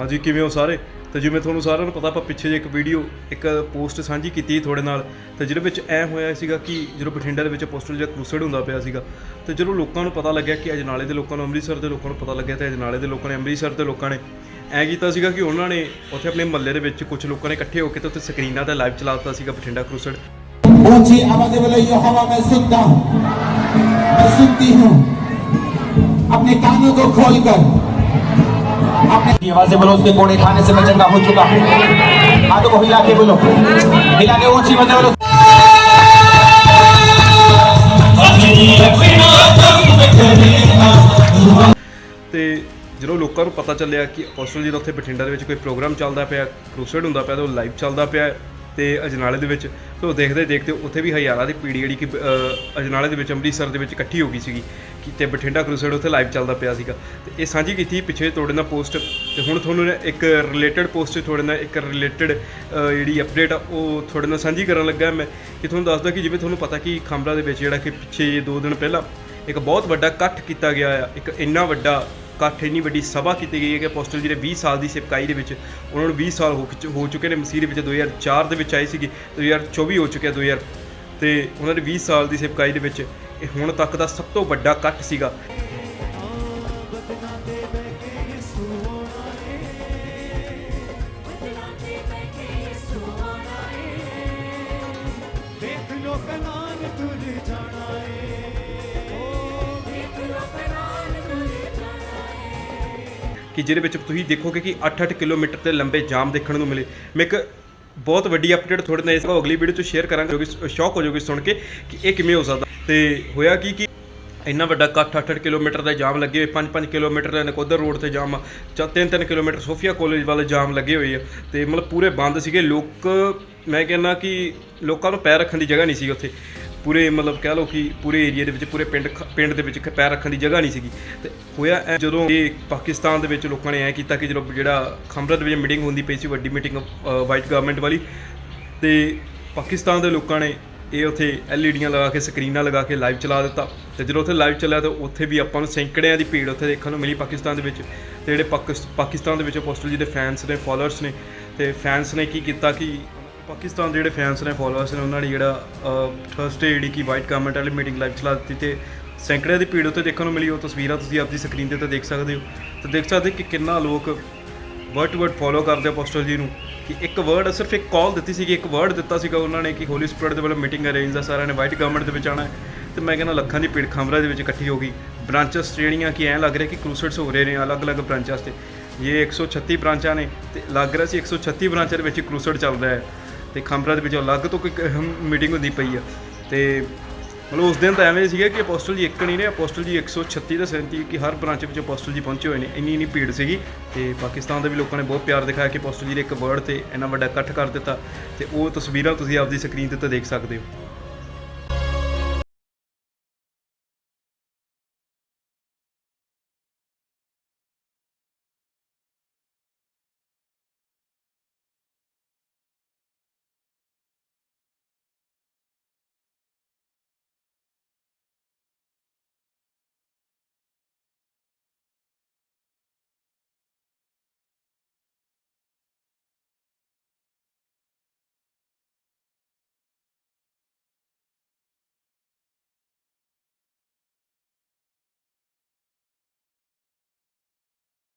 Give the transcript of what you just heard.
ਹਾਂਜੀ ਕਿਵੇਂ ਹੋ ਸਾਰੇ ਤੇ ਜਿਵੇਂ ਤੁਹਾਨੂੰ ਸਾਰਿਆਂ ਨੂੰ ਪਤਾ ਆਪਾਂ ਪਿੱਛੇ ਜੇ ਇੱਕ ਵੀਡੀਓ ਇੱਕ ਪੋਸਟ ਸਾਂਝੀ ਕੀਤੀ ਸੀ ਤੁਹਾਡੇ ਨਾਲ ਤੇ ਜਿਹਦੇ ਵਿੱਚ ਐ ਹੋਇਆ ਸੀਗਾ ਕਿ ਜਦੋਂ ਬਠਿੰਡਾ ਦੇ ਵਿੱਚ ਪੋਸਟਲ ਜਿਹੜਾ ਕਰੂਸੇਡ ਹੁੰਦਾ ਪਿਆ ਸੀਗਾ ਤੇ ਜਦੋਂ ਲੋਕਾਂ ਨੂੰ ਪਤਾ ਲੱਗਿਆ ਕਿ ਅਜਨਾਲੇ ਦੇ ਲੋਕਾਂ ਨੂੰ ਅੰਮ੍ਰਿਤਸਰ ਦੇ ਲੋਕਾਂ ਨੂੰ ਪਤਾ ਲੱਗਿਆ ਤੇ ਅਜਨਾਲੇ ਦੇ ਲੋਕਾਂ ਨੇ ਅੰਮ੍ਰਿਤਸਰ ਦੇ ਲੋਕਾਂ ਨੇ ਐ ਕੀਤਾ ਸੀਗਾ ਕਿ ਉਹਨਾਂ ਨੇ ਉੱਥੇ ਆਪਣੇ ਮਹੱਲੇ ਦੇ ਵਿੱਚ ਕੁਝ ਲੋਕਾਂ ਨੇ ਇਕੱਠੇ ਹੋ ਕੇ ਤੇ ਉੱਥੇ ਸਕਰੀਨਾਂ ਤੇ ਲਾਈਵ ਚਲਾ ਦਿੱਤਾ ਸੀਗਾ ਬਠਿੰਡਾ ਕਰੂਸੇਡ ऊंची आवाजें बोले ये हवा मैं सुनता हूँ मैं सुनती हूँ अपने कानों को खोलकर अपने की आवाज से बोलो उसके कोड़े खाने से मैं चंगा हो चुका हूँ हाथों को हिला के बोलो हिला के ऊंची आवाज से बोलो ਤੇ ਜਦੋਂ ਲੋਕਾਂ ਨੂੰ ਪਤਾ ਚੱਲਿਆ ਕਿ ਅਪੋਸਟਲ ਜੀ ਦਾ ਉੱਥੇ ਬਠਿੰਡਾ ਦੇ ਵਿੱਚ ਕੋਈ ਪ੍ਰੋਗਰਾਮ ਚੱਲਦਾ ਪਿਆ ਕਰੂਸੇਡ ਹੁੰਦਾ ਪਿਆ ਤੇ ਉਹ ਲਾਈਵ ਚੱਲਦਾ ਪਿਆ ਹੈ ਤੇ ਅਜਨਾਲੇ ਦੇ ਵਿੱਚ, ਤੇ ਦੇਖਦੇ ਦੇਖਦੇ ਉੱਥੇ ਵੀ ਹਜ਼ਾਰਾਂ ਦੀ ਪੀੜੀ ਜਿਹੜੀ ਕਿ ਅਜਨਾਲੇ ਦੇ ਵਿੱਚ, ਅੰਮ੍ਰਿਤਸਰ ਦੇ ਵਿੱਚ ਇਕੱਠੀ ਹੋ ਗਈ ਸੀਗੀ, ਕਿ ਤੇ ਬਠਿੰਡਾ ਕਰੂਸੇਡ ਉੱਥੇ ਲਾਈਵ ਚੱਲਦਾ ਪਿਆ ਸੀਗਾ। ਤੇ ਇਹ ਸਾਂਝੀ ਕੀਤੀ ਪਿੱਛੇ ਤੁਹਾਡੇ ਨਾਲ ਪੋਸਟ ਤੇ ਹੁਣ ਤੁਹਾਨੂੰ ਇੱਕ ਰਿਲੇਟਡ ਪੋਸਟ ਤੁਹਾਡੇ ਨਾਲ ਇੱਕ ਰਿਲੇਟਡ ਜਿਹੜੀ ਅਪਡੇਟ ਆ, ਉਹ ਤੁਹਾਡੇ ਨਾਲ ਸਾਂਝੀ ਕਰਨ ਲੱਗਾ ਮੈਂ, ਕਿ ਤੁਹਾਨੂੰ ਦੱਸਦਾ ਕਿ ਜਿਵੇਂ ਤੁਹਾਨੂੰ ਪਤਾ ਕਿ ਖੰਬਰਾ ਦੇ ਵਿੱਚ ਜਿਹੜਾ ਕਿ ਪਿੱਛੇ ਦੋ ਦਿਨ ਪਹਿਲਾਂ ਇੱਕ ਬਹੁਤ ਵੱਡਾ ਇਕੱਠ ਕੀਤਾ ਗਿਆ ਆ, ਇੱਕ ਇੰਨਾ ਵੱਡਾ ਇਕੱਠ ਇੰਨੀ ਵੱਡੀ ਸਭਾ ਕੀਤੀ ਗਈ ਹੈ ਕਿ ਅਪੋਸਟਲ ਜਿਹੜੇ 20 ਸਾਲ ਦੀ ਸਿਪਕਾਈ ਦੇ ਵਿੱਚ ਉਹਨਾਂ ਨੂੰ 20 ਸਾਲ ਹੋ ਚੁ- ਹੋ ਚੁੱਕੇ ਨੇ, ਮਸੀਹ ਦੇ ਵਿੱਚ 2004 ਦੇ ਵਿੱਚ ਆਏ ਸੀਗੇ 2024 ਹੋ ਚੁੱਕਿਆ 2000 ਤੇ ਉਹਨਾਂ ਦੇ 20 ਸਾਲ ਦੀ ਸਿਪਕਾਈ ਦੇ ਵਿੱਚ ਇਹ ਹੁਣ ਤੱਕ ਦਾ ਸਭ ਤੋਂ ਵੱਡਾ ਇਕੱਠ ਸੀਗਾ। ਦੇਖ ਲੋ ਤੁਰ ਜਾਣਾ ਏ। ਕਿ ਜਿਹਦੇ ਵਿੱਚ ਤੁਸੀਂ ਦੇਖੋਗੇ ਕਿ 8-8 ਕਿਲੋਮੀਟਰ ਤੇ ਲੰਬੇ ਜਾਮ ਦੇਖਣ ਨੂੰ ਮਿਲੇ। ਮੈਂ ਇੱਕ ਬਹੁਤ ਵੱਡੀ ਅਪਡੇਟ ਤੁਹਾਡੇ ਨਾਲ ਇਸ ਵਾਰ ਅਗਲੀ ਵੀਡੀਓ 'ਚ ਸ਼ੇਅਰ ਕਰਾਂ ਜੋ ਕਿ ਸ਼ੌਕ ਹੋ ਜਾਓਗੇ ਸੁਣ ਕੇ ਕਿ ਇਹ ਕਿਵੇਂ ਹੋ ਸਕਦਾ। ਤੇ ਹੋਇਆ ਕੀ ਕਿ ਇੰਨਾ ਵੱਡਾ ਇਕੱਠ 8-8 ਕਿਲੋਮੀਟਰ ਦਾ ਜਾਮ ਲੱਗੇ ਹੋਏ 5-5 ਕਿਲੋਮੀਟਰ ਦਾ ਨਕੋਦਰ ਰੋਡ ਤੇ ਜਾਮ ਆ, ਜਾਂ 3-3 ਕਿਲੋਮੀਟਰ ਸੋਫੀਆ ਕਾਲਜ ਵਾਲੇ ਜਾਮ ਲੱਗੇ ਹੋਏ ਆ। ਤੇ ਮਤਲਬ ਪੂਰੇ ਬੰਦ ਸੀਗੇ, ਲੋਕ, ਮੈਂ ਕਹਿੰਦਾ ਕਿ ਲੋਕਾਂ ਨੂੰ ਪੈਰ ਰੱਖਣ ਦੀ ਜਗ੍ਹਾ ਨਹੀਂ ਸੀ ਉੱਥੇ। ਪੂਰੇ ਮਤਲਬ ਕਹਿ ਲਓ ਕਿ ਪੂਰੇ ਏਰੀਆ ਦੇ ਵਿੱਚ, ਪੂਰੇ ਪਿੰਡ ਖ- ਪਿੰਡ ਦੇ ਵਿੱਚ ਪੈਰ ਰੱਖਣ ਦੀ ਜਗ੍ਹਾ ਨਹੀਂ ਸੀਗੀ। ਤੇ ਹੋਇਆ ਐਂ ਜਦੋਂ ਇਹ ਪਾਕਿਸਤਾਨ ਦੇ ਵਿੱਚ ਲੋਕਾਂ ਨੇ ਐ ਕੀਤਾ ਕਿ ਜਦੋਂ ਜਿਹੜਾ ਖੰਬਰਾ ਦੇ ਵਿੱਚ ਮੀਟਿੰਗ ਹੁੰਦੀ ਪਈ ਸੀ, ਵੱਡੀ ਮੀਟਿੰਗ ਵਾਈਟ ਗਵਰਨਮੈਂਟ ਵਾਲੀ, ਤੇ ਪਾਕਿਸਤਾਨ ਦੇ ਲੋਕਾਂ ਨੇ ਇਹ ਉੱਥੇ ਐਲਈਡੀਆਂ ਲਗਾ ਕੇ, ਸਕਰੀਨਾਂ ਲਗਾ ਕੇ ਲਾਈਵ ਚਲਾ ਦਿੱਤਾ। ਤੇ ਜਦੋਂ ਉੱਥੇ ਲਾਈਵ ਚੱਲਿਆ, ਤਾਂ ਉੱਥੇ ਵੀ ਆਪਾਂ ਨੂੰ ਸੈਂਕੜਿਆਂ ਦੀ ਭੀੜ ਉੱਥੇ ਦੇਖਣ ਨੂੰ ਮਿਲੀ ਪਾਕਿਸਤਾਨ ਦੇ ਵਿੱਚ। ਤੇ ਜਿਹੜੇ ਪਾਕਿਸ- ਪਾਕਿਸਤਾਨ ਦੇ ਵਿੱਚ ਅਪੋਸਟਲ ਜੀ ਦੇ ਫੈਨਸ ਨੇ ਫਾਲੋਅਰਸ ਨੇ, ਤੇ ਫੈਨਸ ਨੇ ਕੀ ਕੀਤਾ ਕਿ ਪਾਕਿਸਤਾਨ ਦੇ ਜਿਹੜੇ ਫੈਨਸ ਨੇ ਫਾਲੋਅਰਸ ਨੇ, ਉਹਨਾਂ ਨੇ ਜਿਹੜਾ ਥਰਸਡੇ ਜਿਹੜੀ ਕਿ ਵਾਈਟ ਗਵਰਨਮੈਂਟ ਵਾਲੀ ਮੀਟਿੰਗ ਲਾਈਵ ਚਲਾ ਦਿੱਤੀ ਤੇ ਸੈਂਕੜਿਆਂ ਦੀ ਭੀੜ ਉੱਤੇ ਦੇਖਣ ਨੂੰ ਮਿਲੀ। ਉਹ ਤਸਵੀਰਾਂ ਤੁਸੀਂ ਆਪਦੀ ਸਕਰੀਨ ਤੇ ਤਾਂ ਦੇਖ ਸਕਦੇ ਹੋ। ਤੇ ਦੇਖ ਸਕਦੇ ਕਿ ਕਿੰਨਾ ਲੋਕ ਵਰਡ ਟੂ ਵਰਡ ਫੋਲੋ ਕਰਦੇ ਆ ਪੋਸਟਰ ਜੀ ਨੂੰ ਕਿ ਇੱਕ ਵਰਡ ਸਿਰਫ ਇੱਕ ਕਾਲ ਦਿੱਤੀ ਸੀ ਕਿ ਇੱਕ ਵਰਡ ਦਿੱਤਾ ਸੀਗਾ ਉਹਨਾਂ ਨੇ ਕਿ ਹੋਲੀ ਸਪਿਰਿਟ ਦੇ ਵੱਲੋਂ ਮੀਟਿੰਗ ਅਰੇਂਜ ਦਾ ਸਾਰਿਆਂ ਨੇ ਵਾਈਟ ਗਵਰਨਮੈਂਟ ਦੇ ਵਿੱਚ ਆਣਾ ਹੈ। ਤੇ ਮੈਂ ਕਹਿੰਦਾ ਲੱਖਾਂ ਦੀ ਭੀੜ ਖਮਰਾ ਦੇ ਵਿੱਚ ਇਕੱਠੀ ਹੋ ਗਈ। ਬ੍ਰਾਂਚਸ ਜਿਹੜੀਆਂ ਕਿ ਐਂ ਲੱਗ ਰਿਹਾ ਕਿ ਕਰੂਸੇਡਸ ਹੋ ਰਹੇ ਨੇ, ਅਲੱਗ-ਅਲੱਗ ਬ੍ਰਾਂਚਾਂ ਤੇ। ਇਹ 136 ਬ੍ਰਾਂਚਾਂ ਨੇ ਤੇ ਲੱਗ ਰਿਹਾ ਸੀ 136 ਬ੍ਰਾਂਚਾਂ ਦੇ ਵਿੱਚ ਕਰੂਸੇਡ ਚੱਲ ਰਿਹਾ ਹੈ। ਤੇ ਖੰਭਰਾ ਦੇ ਵਿੱਚ ਅਲੱਗ ਤੋਂ ਕੋਈ ਮੀਟਿੰਗ ਹੁੰਦੀ ਪਈ ਆ। ਤੇ ਮਤਲਬ ਉਸ ਦਿਨ ਤਾਂ ਐਵੇਂ ਸੀਗਾ ਕਿ ਅਪੋਸਟਲ ਜੀ ਇੱਕ ਨਹੀਂ ਨੇ, ਅਪੋਸਟਲ ਜੀ 136 ਤੇ 37 ਕਿ ਹਰ ਬ੍ਰਾਂਚ ਵਿੱਚ ਅਪੋਸਟਲ ਜੀ ਪਹੁੰਚੇ ਹੋਏ ਨੇ। ਇੰਨੀ ਇੰਨੀ ਭੀੜ ਸੀਗੀ ਤੇ ਪਾਕਿਸਤਾਨ ਦੇ ਵੀ ਲੋਕਾਂ ਨੇ ਬਹੁਤ ਪਿਆਰ ਦਿਖਾਇਆ ਕਿ ਅਪੋਸਟਲ ਜੀ ਦੇ ਇੱਕ ਵਰਡ ਤੇ ਇੰਨਾ ਵੱਡਾ ਇਕੱਠ ਕਰ ਦਿੱਤਾ। ਤੇ ਉਹ ਤਸਵੀਰਾਂ ਤੁਸੀਂ ਆਪਦੀ ਸਕਰੀਨ ਤੇ ਤਾਂ ਦੇਖ ਸਕਦੇ ਹੋ।